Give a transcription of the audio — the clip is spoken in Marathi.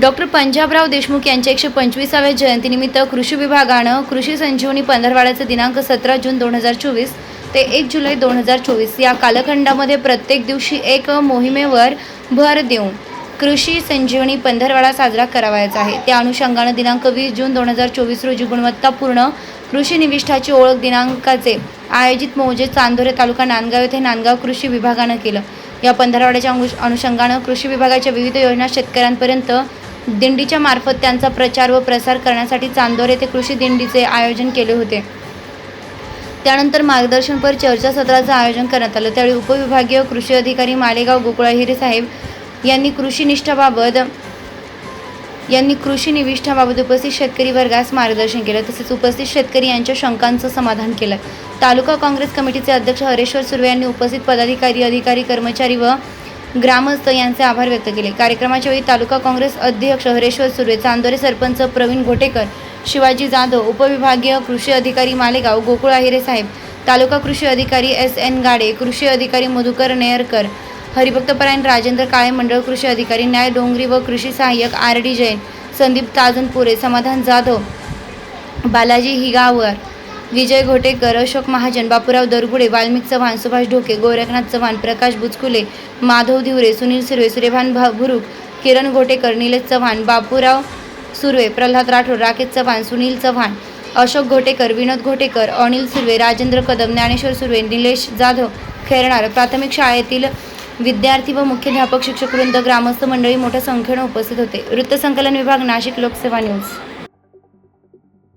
डॉक्टर पंजाबराव देशमुख यांच्या एकशे पंचवीसाव्या जयंतीनिमित्त कृषी विभागानं कृषी संजीवनी पंधरवाड्याचा दिनांक सतरा जून दोन हजार चोवीस ते एक जुलै दोन हजार चोवीस या कालखंडामध्ये प्रत्येक दिवशी एक मोहिमेवर भर देऊन कृषी संजीवनी पंधरवाडा साजरा करावयाचा आहे. त्या अनुषंगानं दिनांक वीस जून दोन हजार चोवीस रोजी गुणवत्तापूर्ण कृषी निविष्ठाची ओळख दिनांकाचे आयोजित मौजे चांदोरे तालुका नांदगाव येथे नांदगाव कृषी विभागानं केलं. या पंधरवाड्याच्या अनुषंगानं कृषी विभागाच्या विविध योजना शेतकऱ्यांपर्यंत दिंडीच्या मार्फत त्यांचा प्रचार व प्रसार करण्यासाठी चांदोर येथे कृषी दिंडीचे आयोजन केले होते. त्यानंतर मार्गदर्शनपर चर्चासत्राचं आयोजन करण्यात आलं. त्यावेळी उपविभागीय कृषी अधिकारी मालेगाव गोकुळाहिरे साहेब यांनी कृषी निष्ठाबाबत यांनी कृषी निविष्ठाबाबत उपस्थित शेतकरी वर्गास मार्गदर्शन केलं. तसेच उपस्थित शेतकरी यांच्या शंकांचं समाधान केलं. तालुका काँग्रेस कमिटीचे अध्यक्ष हरेश्वर सुर्वे यांनी उपस्थित पदाधिकारी अधिकारी कर्मचारी व ग्रामस्थ यांचे आभार व्यक्त केले. कार्यक्रमाच्या वेळी तालुका काँग्रेस अध्यक्ष हरेश्वर सुर्वे चांदोरे सरपंच प्रवीण घोटेकर शिवाजी जाधव उपविभागीय कृषी अधिकारी मालेगाव गोकुळ आहिरे साहेब तालुका कृषी अधिकारी एस एन गाडे कृषी अधिकारी मधुकर नेयरकर हरिभक्तपरायण राजेंद्र काळे मंडळ कृषी अधिकारी न्याय डोंगरी व कृषी सहाय्यक आर डी जैन संदीप ताजनपुरे समाधान जाधव बालाजी हिगावर विजय घोटेकर अशोक महाजन बापूराव दरगुडे वाल्मिक चव्हाण सुभाष ढोके गोरखनाथ चव्हाण प्रकाश बुचकुले माधव धिवरे सुनील सुर्वे सुरेभान भा भुरुक किरण घोटेकर निलेश चव्हाण बापूराव सुर्वे प्रल्हाद राठोड राकेश चव्हाण सुनील चव्हाण अशोक घोटेकर विनोद घोटेकर अनिल सुर्वे राजेंद्र कदम ज्ञानेश्वर सुर्वे निलेश जाधव खेरणार प्राथमिक शाळेतील विद्यार्थी व मुख्याध्यापक शिक्षक वृंद ग्रामस्थ मंडळी मोठ्या संख्येनं उपस्थित होते. वृत्तसंकलन विभाग नाशिक लोकसेवा न्यूज.